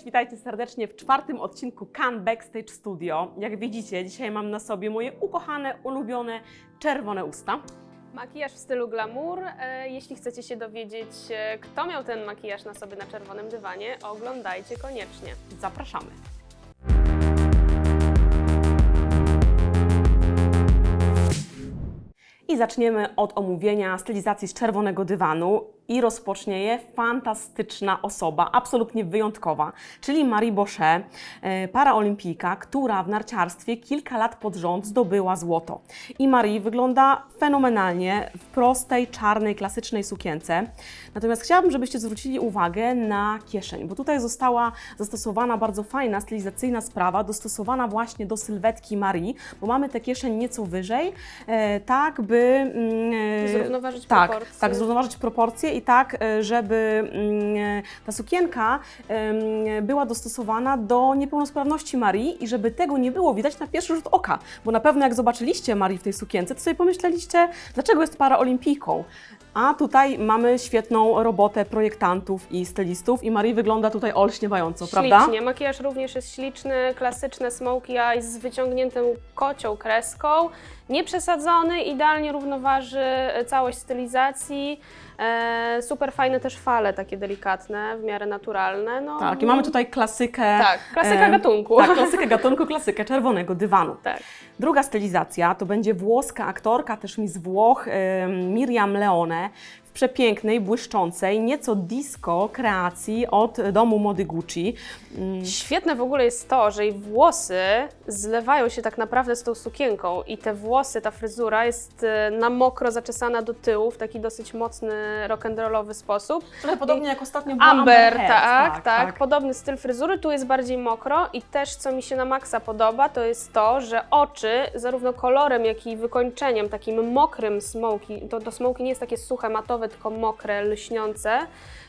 Cześć, witajcie serdecznie w czwartym odcinku Can Backstage Studio. Jak widzicie, dzisiaj mam na sobie moje ukochane, ulubione czerwone usta. Makijaż w stylu glamour. E, Jeśli chcecie się dowiedzieć, e, kto miał ten makijaż na sobie na czerwonym dywanie, oglądajcie koniecznie. Zapraszamy. I zaczniemy od omówienia stylizacji z czerwonego dywanu i rozpocznie je fantastyczna osoba, absolutnie wyjątkowa, czyli Marie Bochet, e, paraolimpijka, która w narciarstwie kilka lat pod rząd zdobyła złoto. I Marie wygląda fenomenalnie w prostej, czarnej, klasycznej sukience. Natomiast chciałabym, żebyście zwrócili uwagę na kieszeń, bo tutaj została zastosowana bardzo fajna, stylizacyjna sprawa, dostosowana właśnie do sylwetki Marie, bo mamy tę kieszeń nieco wyżej, e, tak by... mm, e, Zrównoważyć tak, proporcje. tak, zrównoważyć proporcje i tak, e, żeby mm, e, ta sukienka była dostosowana do niepełnosprawności Marii i żeby tego nie było widać na pierwszy rzut oka. Bo na pewno jak zobaczyliście Marii w tej sukience, to sobie pomyśleliście, dlaczego jest paraolimpijką. A tutaj mamy świetną robotę projektantów i stylistów i Marii wygląda tutaj olśniewająco, prawda? Ślicznie. Makijaż również jest śliczny, klasyczne smoky eyes z wyciągniętą kocią kreską. Nieprzesadzony, idealnie równoważy e, całość stylizacji. E, super fajne też fale, takie delikatne, w miarę naturalne. No, Tak, i mamy tutaj klasykę. Tak, klasyka em, gatunku. Tak, klasykę gatunku, klasykę czerwonego dywanu. Tak. Druga stylizacja to będzie włoska aktorka, też mi z Włoch, Miriam Leone, w przepięknej, błyszczącej, nieco disco kreacji od domu mody Gucci. Mm, Świetne w ogóle jest to, że jej włosy zlewają się tak naprawdę z tą sukienką i te włosy, ta fryzura jest e, na mokro zaczesana do tyłu w taki dosyć mocny rock'n'rollowy sposób. Trochę podobnie jak ostatnio była Amber, Heard, tak, tak, Podobny styl fryzury, tu jest bardziej mokro i też co mi się na maksa podoba, to jest to, że oczy zarówno kolorem, jak i wykończeniem, takim mokrym smoki, to, to smoki nie jest takie suche, matowe, tylko mokre, lśniące,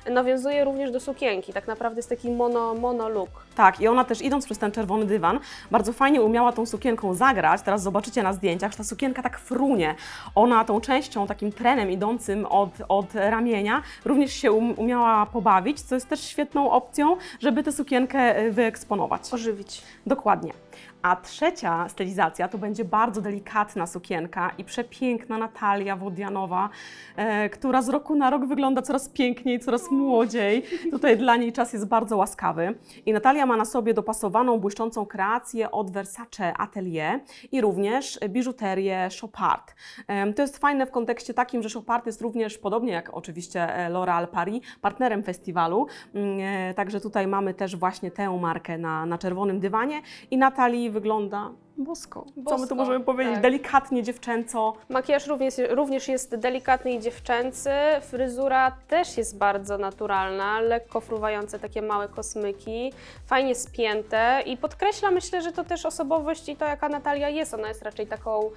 nawiązuje również do sukienki. Tak naprawdę jest taki mono, mono look. Tak, i ona też idąc przez ten czerwony dywan, bardzo fajnie umiała tą sukienką zagrać. Teraz zobaczycie na zdjęciach, że ta sukienka tak frunie. Ona tą częścią, takim trenem idącym od, od ramienia, również się um, umiała pobawić, co jest też świetną opcją, żeby tę sukienkę y, wyeksponować. Ożywić. Dokładnie. A trzecia stylizacja to będzie bardzo delikatna sukienka i przepiękna Natalia Wodianowa, e, która z roku na rok wygląda coraz piękniej, coraz młodziej. Tutaj dla niej czas jest bardzo łaskawy. I Natalia ma na sobie dopasowaną, błyszczącą kreację od Versace Atelier i również biżuterię Chopard. Em, To jest fajne w kontekście takim, że Chopard jest również, podobnie jak oczywiście e, L'Oréal Paris, partnerem festiwalu. Mm, e, Także tutaj mamy też właśnie tę markę na, na czerwonym dywanie i Natalii wygląda bosko. Co my tu Bosko, możemy powiedzieć? tak. Delikatnie, dziewczęco. Makijaż również, również jest delikatny i dziewczęcy. Fryzura też jest bardzo naturalna, lekko fruwające takie małe kosmyki, fajnie spięte i podkreśla myślę, że to też osobowość i to jaka Natalia jest. Ona jest raczej taką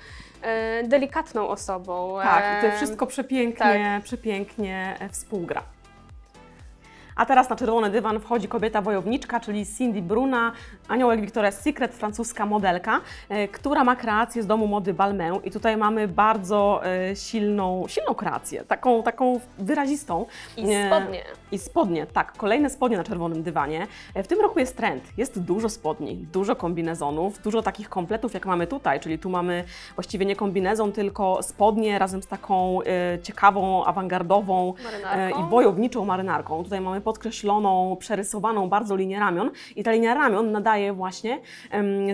e, delikatną osobą. Tak, to E, wszystko przepięknie, przepięknie e, współgra. A teraz na czerwony dywan wchodzi kobieta wojowniczka, czyli Cindy Bruna, aniołek Victoria's Secret, francuska modelka, e, która ma kreację z domu mody Balmain i tutaj mamy bardzo e, silną, silną kreację, taką, taką wyrazistą. I E, spodnie. I spodnie, tak, kolejne spodnie na czerwonym dywanie. W tym roku jest trend, jest dużo spodni, dużo kombinezonów, dużo takich kompletów jak mamy tutaj, czyli tu mamy właściwie nie kombinezon, tylko spodnie razem z taką ciekawą, awangardową Marynarką. i wojowniczą marynarką. Tutaj mamy podkreśloną, przerysowaną bardzo linię ramion i ta linia ramion nadaje właśnie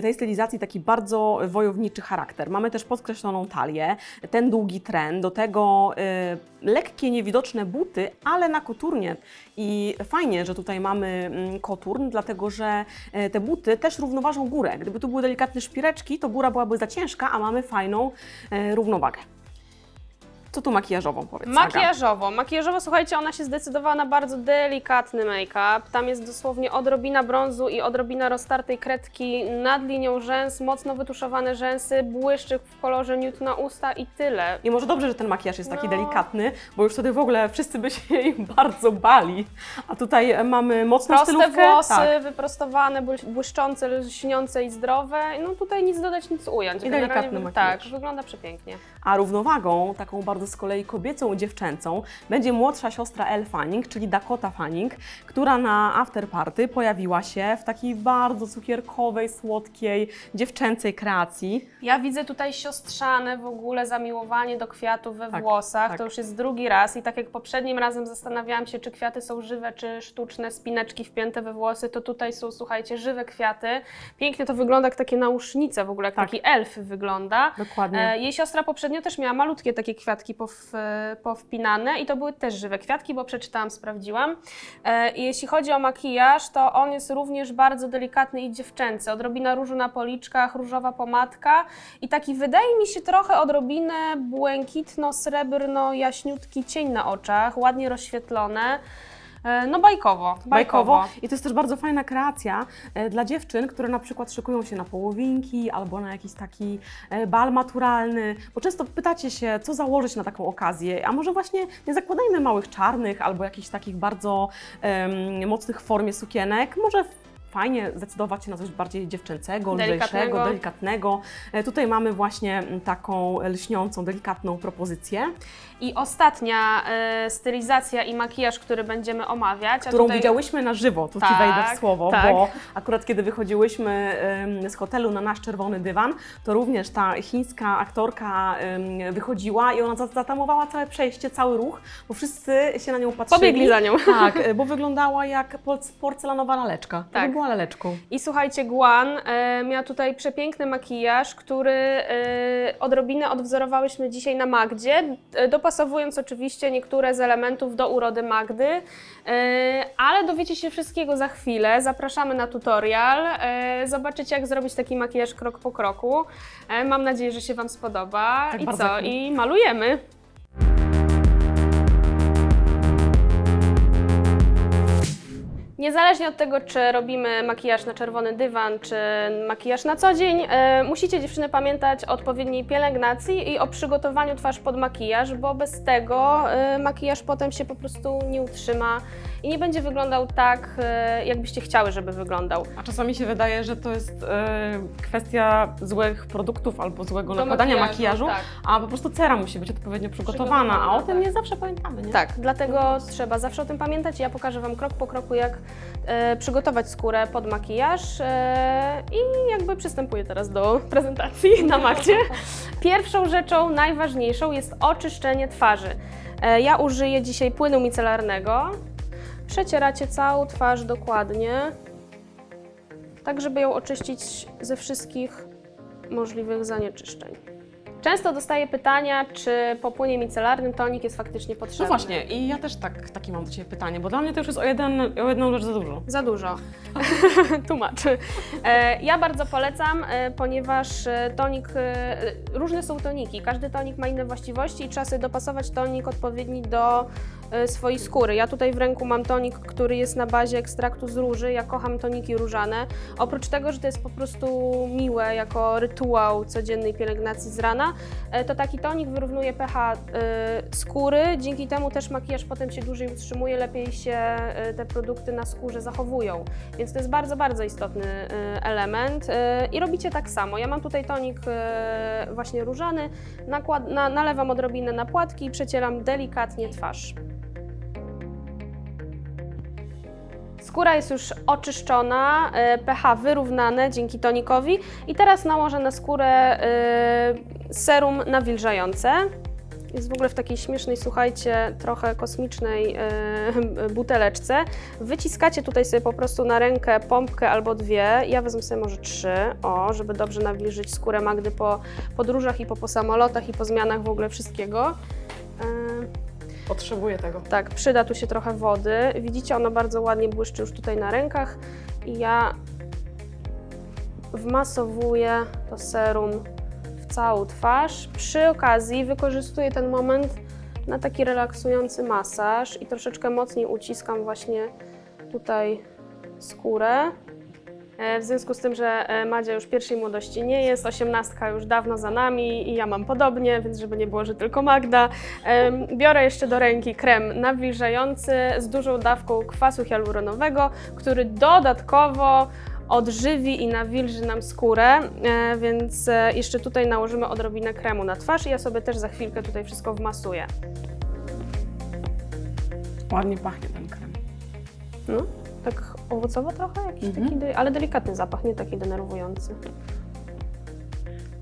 tej stylizacji taki bardzo wojowniczy charakter. Mamy też podkreśloną talię, ten długi tren, do tego e, lekkie, niewidoczne buty, ale na koturnie. I fajnie, że tutaj mamy mm, koturn, dlatego że e, te buty też równoważą górę. Gdyby tu były delikatne szpireczki, to góra byłaby za ciężka, a mamy fajną e, równowagę. Co tu makijażową powiedz? Aga? Makijażowo. Makijażowo, słuchajcie, ona się zdecydowała na bardzo delikatny make-up. Tam jest dosłownie odrobina brązu i odrobina roztartej kredki nad linią rzęs, mocno wytuszowane rzęsy, błyszczyk w kolorze nude na usta i tyle. I może dobrze, że ten makijaż jest taki No. delikatny, bo już wtedy w ogóle wszyscy by się jej bardzo bali. A tutaj mamy mocną Proste stylówkę. włosy, Tak. wyprostowane, błysz- błyszczące, lśniące i zdrowe. No tutaj nic dodać, nic ująć. I delikatny makijaż. Tak, wygląda przepięknie. A równowagą, taką bardzo bardzo z kolei kobiecą i dziewczęcą będzie młodsza siostra Elle Fanning, czyli Dakota Fanning, która na afterparty pojawiła się w takiej bardzo cukierkowej, słodkiej, dziewczęcej kreacji. Ja widzę tutaj siostrzane w ogóle zamiłowanie do kwiatów we Tak, włosach. tak. To już jest drugi raz i tak jak poprzednim razem zastanawiałam się, czy kwiaty są żywe, czy sztuczne, spineczki wpięte we włosy, to tutaj są, słuchajcie, żywe kwiaty. Pięknie to wygląda jak takie nausznice w ogóle, jak Tak. taki elf wygląda. Dokładnie. E, Jej siostra poprzednio też miała malutkie takie kwiatki pow, e, powpinane i to były też żywe kwiatki, bo przeczytałam, sprawdziłam. E, jeśli chodzi o makijaż, to on jest również bardzo delikatny i dziewczęcy. Odrobina różu na policzkach, różowa pomadka i taki wydaje mi się trochę odrobinę błękitno-srebrno-jaśniutki cień na oczach, ładnie rozświetlone. E, No bajkowo, bajkowo. I to jest też bardzo fajna kreacja e, dla dziewczyn, które na przykład szykują się na połowinki albo na jakiś taki e, bal maturalny, bo często pytacie się, co założyć na taką okazję, a może właśnie nie zakładajmy małych czarnych albo jakichś takich bardzo em, mocnych formie sukienek, może fajnie zdecydować się na coś bardziej dziewczęcego, lżejszego, Delikatnego. delikatnego. E, Tutaj mamy właśnie mm, taką lśniącą, delikatną propozycję, I ostatnia e, stylizacja i makijaż, który będziemy omawiać. którą tutaj- widziałyśmy na żywo, tu Ci Tak, wejdę w słowo, tak. bo akurat kiedy wychodziłyśmy em, z hotelu na nasz czerwony dywan, to również ta chińska aktorka em, wychodziła i ona za- zatamowała całe przejście, cały ruch, bo wszyscy się na nią patrzyli. Pobiegli za nią. Tak, e, bo wyglądała jak porc- porcelanowa laleczka. Tak. Była laleczką. I słuchajcie, Guan e, miała tutaj przepiękny makijaż, który e, odrobinę odwzorowałyśmy dzisiaj na Magdzie, e, dopasowując oczywiście niektóre z elementów do urody Magdy, e, ale dowiecie się wszystkiego za chwilę. Zapraszamy na tutorial, e, zobaczycie jak zrobić taki makijaż krok po kroku. E, mam nadzieję, że się Wam spodoba. Tak, I bardzo co? I malujemy. Niezależnie od tego, czy robimy makijaż na czerwony dywan, czy makijaż na co dzień, e, musicie dziewczyny pamiętać o odpowiedniej pielęgnacji i o przygotowaniu twarz pod makijaż, bo bez tego e, makijaż potem się po prostu nie utrzyma i nie będzie wyglądał tak, e, jakbyście chciały, żeby wyglądał. A czasami się wydaje, że to jest e, kwestia złych produktów albo złego Do nakładania makijażu, makijażu, tak. a po prostu cera musi być odpowiednio przygotowana, a o Przygotowana, tym tak. nie zawsze pamiętamy, nie? Tak, dlatego trzeba zawsze o tym pamiętać. Ja pokażę Wam krok po kroku, jak przygotować skórę pod makijaż e, i jakby przystępuję teraz do prezentacji na makcie. Pierwszą rzeczą, najważniejszą jest oczyszczenie twarzy. E, ja użyję dzisiaj płynu micelarnego. Przecieracie całą twarz dokładnie, tak żeby ją oczyścić ze wszystkich możliwych zanieczyszczeń. Często dostaję pytania, czy po płynie micelarnym tonik jest faktycznie potrzebny. No właśnie, i ja też tak, takie mam do Ciebie pytanie, bo dla mnie to już jest o, jeden, o jedną rzecz za dużo. Za dużo. Tłumacz. E, Ja bardzo polecam, e, ponieważ e, tonik, e, różne są toniki, każdy tonik ma inne właściwości i trzeba sobie dopasować tonik odpowiedni do swojej skóry. Ja tutaj w ręku mam tonik, który jest na bazie ekstraktu z róży. Ja kocham toniki różane. Oprócz tego, że to jest po prostu miłe jako rytuał codziennej pielęgnacji z rana, e, to taki tonik wyrównuje pH e, skóry. Dzięki temu też makijaż potem się dłużej utrzymuje, lepiej się e, te produkty na skórze zachowują. Więc to jest bardzo, bardzo istotny e, element. E, I robicie tak samo. Ja mam tutaj tonik e, właśnie różany, nakład, na, nalewam odrobinę na płatki i przecieram delikatnie twarz. Skóra jest już oczyszczona, e, pH wyrównane dzięki tonikowi i teraz nałożę na skórę e, serum nawilżające. Jest w ogóle w takiej śmiesznej, słuchajcie, trochę kosmicznej e, buteleczce. Wyciskacie tutaj sobie po prostu na rękę pompkę albo dwie. Ja wezmę sobie może trzy, o, żeby dobrze nawilżyć skórę Magdy po podróżach i po, po samolotach i po zmianach w ogóle wszystkiego. Potrzebuję tego. tak, przyda tu się trochę wody. Widzicie, ono bardzo ładnie błyszczy już tutaj na rękach i ja wmasowuję to serum w całą twarz. Przy okazji wykorzystuję ten moment na taki relaksujący masaż i troszeczkę mocniej uciskam właśnie tutaj skórę. E, W związku z tym, że e, Madzia już pierwszej młodości nie jest, osiemnastka już dawno za nami i ja mam podobnie, więc żeby nie było, że tylko Magda. Em, Biorę jeszcze do ręki krem nawilżający z dużą dawką kwasu hialuronowego, który dodatkowo odżywi i nawilży nam skórę, e, więc e, jeszcze tutaj nałożymy odrobinę kremu na twarz i ja sobie też za chwilkę tutaj wszystko wmasuję. Ładnie pachnie ten krem. No, tak owocowo trochę, jakiś Mhm. taki, de- ale delikatny zapach, nie taki denerwujący.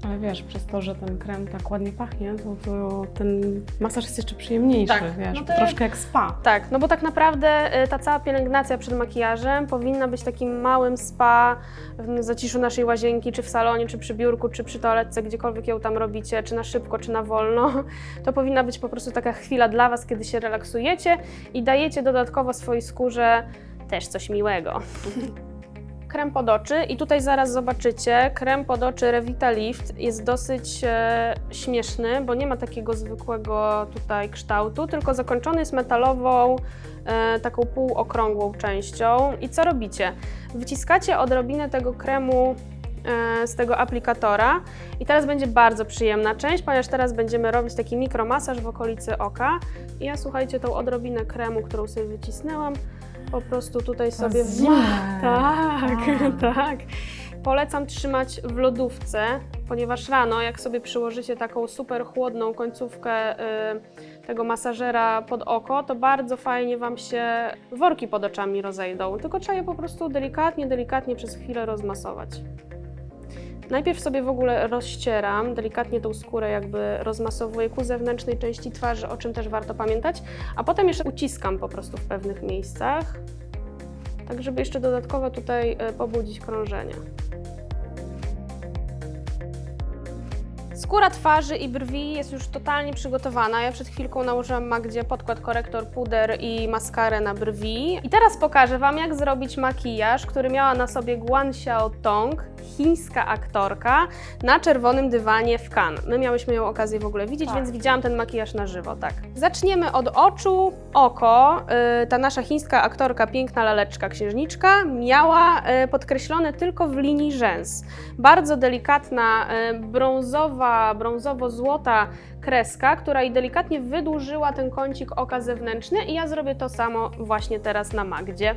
Ale wiesz, przez to, że ten krem tak ładnie pachnie, to, to ten masaż jest jeszcze przyjemniejszy, Tak, wiesz, no to troszkę jak spa. Tak, no bo tak naprawdę y, ta cała pielęgnacja przed makijażem powinna być takim małym spa w zaciszu naszej łazienki, czy w salonie, czy przy biurku, czy przy toaletce, gdziekolwiek ją tam robicie, czy na szybko, czy na wolno. To powinna być po prostu taka chwila dla Was, kiedy się relaksujecie i dajecie dodatkowo swojej skórze też coś miłego. Krem pod oczy i tutaj zaraz zobaczycie, krem pod oczy Revita Lift jest dosyć e, śmieszny, bo nie ma takiego zwykłego tutaj kształtu, tylko zakończony jest metalową, e, taką półokrągłą częścią. I co robicie? Wyciskacie odrobinę tego kremu e, z tego aplikatora i teraz będzie bardzo przyjemna część, ponieważ teraz będziemy robić taki mikromasaż w okolicy oka. I ja słuchajcie, tą odrobinę kremu, którą sobie wycisnęłam, po prostu tutaj sobie zimne. tak, A. tak. Polecam trzymać w lodówce, ponieważ rano, jak sobie przyłożycie taką super chłodną końcówkę y, tego masażera pod oko, to bardzo fajnie Wam się worki pod oczami rozejdą. Tylko trzeba je po prostu delikatnie, delikatnie przez chwilę rozmasować. Najpierw sobie w ogóle rozcieram, delikatnie tą skórę jakby rozmasowuję ku zewnętrznej części twarzy, o czym też warto pamiętać, a potem jeszcze uciskam po prostu w pewnych miejscach, tak żeby jeszcze dodatkowo tutaj e, pobudzić krążenie. Skóra twarzy i brwi jest już totalnie przygotowana. Ja przed chwilką nałożyłam Magdzie podkład, korektor, puder i maskarę na brwi. I teraz pokażę Wam, jak zrobić makijaż, który miała na sobie Guan Xiaotong, chińska aktorka, na czerwonym dywanie w Cannes. My miałyśmy ją okazję w ogóle widzieć, Tak. więc widziałam ten makijaż na żywo, tak. Zaczniemy od oczu. Oko, y, ta nasza chińska aktorka, piękna laleczka, księżniczka, miała y, podkreślone tylko w linii rzęs. Bardzo delikatna, y, brązowa, brązowo-złota kreska, która i delikatnie wydłużyła ten kącik oka zewnętrzny i ja zrobię to samo właśnie teraz na Magdzie.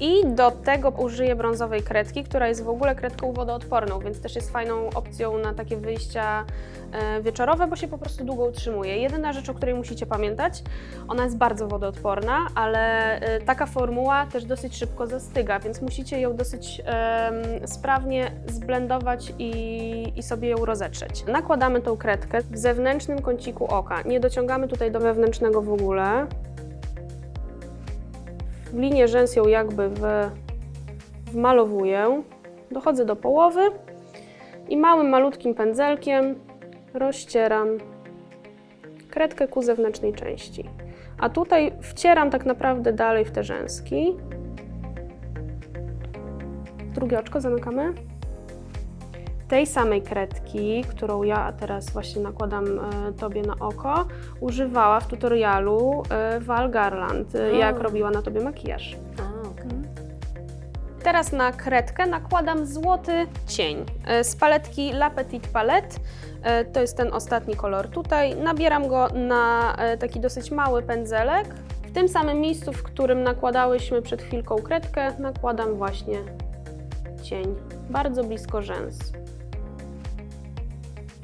I do tego użyję brązowej kredki, która jest w ogóle kredką wodoodporną, więc też jest fajną opcją na takie wyjścia e, wieczorowe, bo się po prostu długo utrzymuje. Jedyna rzecz, o której musicie pamiętać, ona jest bardzo wodoodporna, ale e, taka formuła też dosyć szybko zastyga, więc musicie ją dosyć em, sprawnie zblendować i, i sobie ją rozetrzeć. Nakładamy tą kredkę w zewnętrznym kąciku oka. Nie dociągamy tutaj do wewnętrznego w ogóle. Linię rzęs ją jakby w, wmalowuję. Dochodzę do połowy i małym, malutkim pędzelkiem rozcieram kredkę ku zewnętrznej części. A tutaj wcieram tak naprawdę dalej w te rzęski. Drugie oczko zamykamy. Tej samej kredki, którą ja teraz właśnie nakładam e, Tobie na oko, używała w tutorialu e, Val Garland, e, jak A. robiła na Tobie makijaż. A, okej. Teraz na kredkę nakładam złoty cień z paletki La Petite Palette. To jest ten ostatni kolor tutaj. Nabieram go na taki dosyć mały pędzelek. W tym samym miejscu, w którym nakładałyśmy przed chwilką kredkę, nakładam właśnie cień, bardzo blisko rzęs.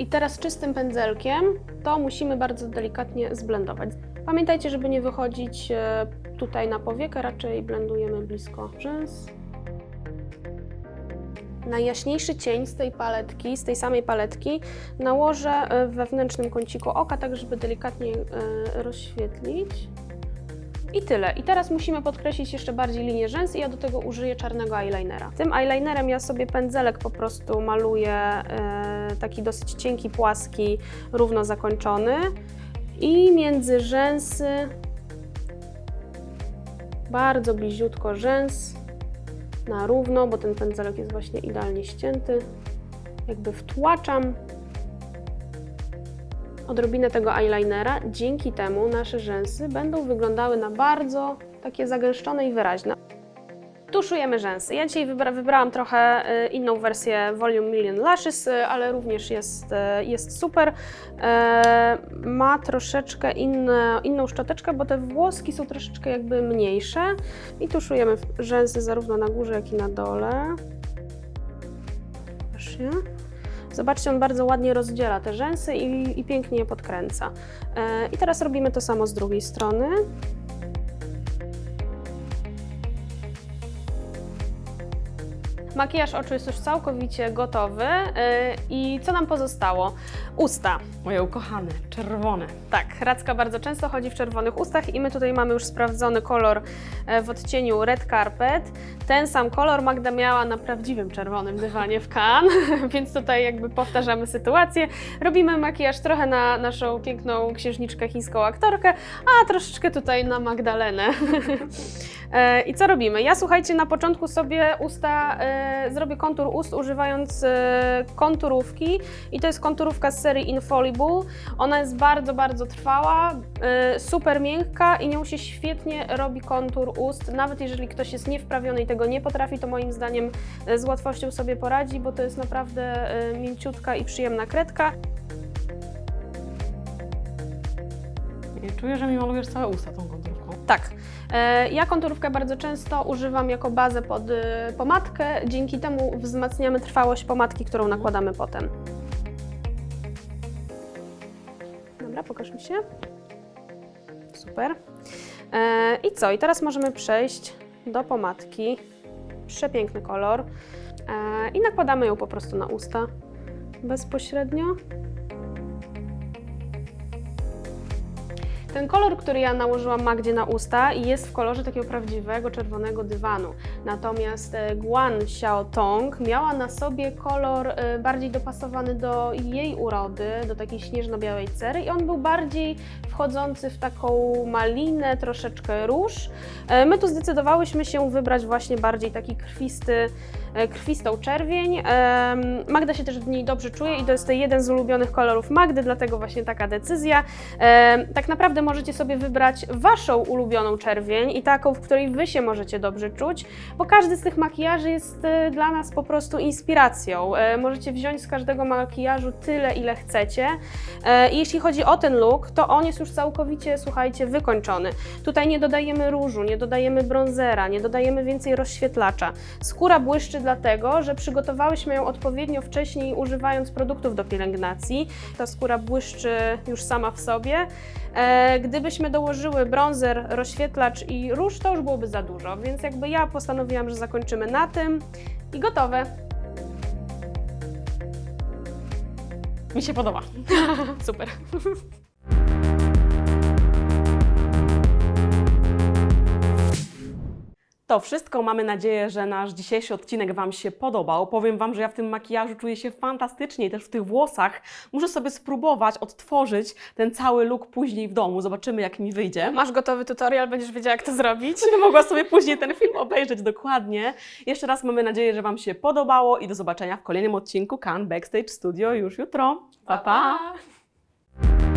I teraz czystym pędzelkiem to musimy bardzo delikatnie zblendować. Pamiętajcie, żeby nie wychodzić e, tutaj na powiekę, raczej blendujemy blisko rzęs. Najjaśniejszy cień z tej paletki, z tej samej paletki nałożę e, w wewnętrznym kąciku oka, tak żeby delikatnie e, rozświetlić. I tyle. I teraz musimy podkreślić jeszcze bardziej linię rzęs i ja do tego użyję czarnego eyelinera. Tym eyelinerem ja sobie pędzelek po prostu maluję e, taki dosyć cienki, płaski, równo zakończony i między rzęsy bardzo bliziutko rzęs na równo, bo ten pędzelek jest właśnie idealnie ścięty. Jakby wtłaczam odrobinę tego eyelinera. Dzięki temu nasze rzęsy będą wyglądały na bardzo takie zagęszczone i wyraźne. Tuszujemy rzęsy. Ja dzisiaj wybra wybrałam trochę y, inną wersję Volume Million Lashes, y, ale również jest, y, jest super. Ma troszeczkę inne, inną szczoteczkę, bo te włoski są troszeczkę jakby mniejsze. I tuszujemy rzęsy zarówno na górze, jak i na dole. Proszę. Zobaczcie, on bardzo ładnie rozdziela te rzęsy i, i pięknie je podkręca. E, I teraz robimy to samo z drugiej strony. Makijaż oczu jest już całkowicie gotowy. E, I co nam pozostało? Usta. Moje ukochane, czerwone. Tak, Radzka bardzo często chodzi w czerwonych ustach i my tutaj mamy już sprawdzony kolor e, w odcieniu Red Carpet. Ten sam kolor Magda miała na prawdziwym czerwonym dywanie w Cannes, więc tutaj jakby powtarzamy sytuację. Robimy makijaż trochę na naszą piękną księżniczkę chińską aktorkę, a troszeczkę tutaj na Magdalenę. E, I co robimy? Ja słuchajcie, na początku sobie usta, e, zrobię kontur ust używając e, konturówki i to jest konturówka z serii Infallible. Ona jest bardzo, bardzo trwała, super miękka i nią się świetnie robi kontur ust. Nawet jeżeli ktoś jest niewprawiony i tego nie potrafi, to moim zdaniem z łatwością sobie poradzi, bo to jest naprawdę mięciutka i przyjemna kredka. Czuję, że mi malujesz całe usta tą konturką. Tak. E, Ja konturówkę bardzo często używam jako bazę pod y, pomadkę. Dzięki temu wzmacniamy trwałość pomadki, którą nakładamy potem. Dobra, pokaż mi się. Super. E, I co? I teraz możemy przejść do pomadki. Przepiękny kolor. E, I nakładamy ją po prostu na usta bezpośrednio. Ten kolor, który ja nałożyłam Magdzie na usta jest w kolorze takiego prawdziwego czerwonego dywanu. Natomiast e, Guan Xiaotong miała na sobie kolor e, bardziej dopasowany do jej urody, do takiej śnieżno-białej cery i on był bardziej wchodzący w taką malinę, troszeczkę róż. E, My tu zdecydowałyśmy się wybrać właśnie bardziej taki krwisty, krwistą czerwień. Em, Magda się też w niej dobrze czuje i to jest jeden z ulubionych kolorów Magdy, dlatego właśnie taka decyzja. Em, Tak naprawdę możecie sobie wybrać Waszą ulubioną czerwień i taką, w której Wy się możecie dobrze czuć, bo każdy z tych makijaży jest e, dla nas po prostu inspiracją. E, Możecie wziąć z każdego makijażu tyle, ile chcecie. E, I jeśli chodzi o ten look, to on jest już całkowicie, słuchajcie, wykończony. Tutaj nie dodajemy różu, nie dodajemy bronzera, nie dodajemy więcej rozświetlacza. Skóra błyszczy dlatego, że przygotowałyśmy ją odpowiednio wcześniej używając produktów do pielęgnacji. Ta skóra błyszczy już sama w sobie. E, gdybyśmy dołożyły bronzer, rozświetlacz i róż, to już byłoby za dużo, więc jakby ja postanowiłam, że zakończymy na tym i gotowe. Mi się podoba. Super. To wszystko. Mamy nadzieję, że nasz dzisiejszy odcinek Wam się podobał. Powiem Wam, że ja w tym makijażu czuję się fantastycznie i też w tych włosach. Muszę sobie spróbować odtworzyć ten cały look później w domu. Zobaczymy, jak mi wyjdzie. Masz gotowy tutorial, będziesz wiedziała, jak to zrobić. Będę mogła sobie później ten film obejrzeć dokładnie. Jeszcze raz mamy nadzieję, że Wam się podobało i do zobaczenia w kolejnym odcinku Can Backstage Studio już jutro. pa! pa. pa.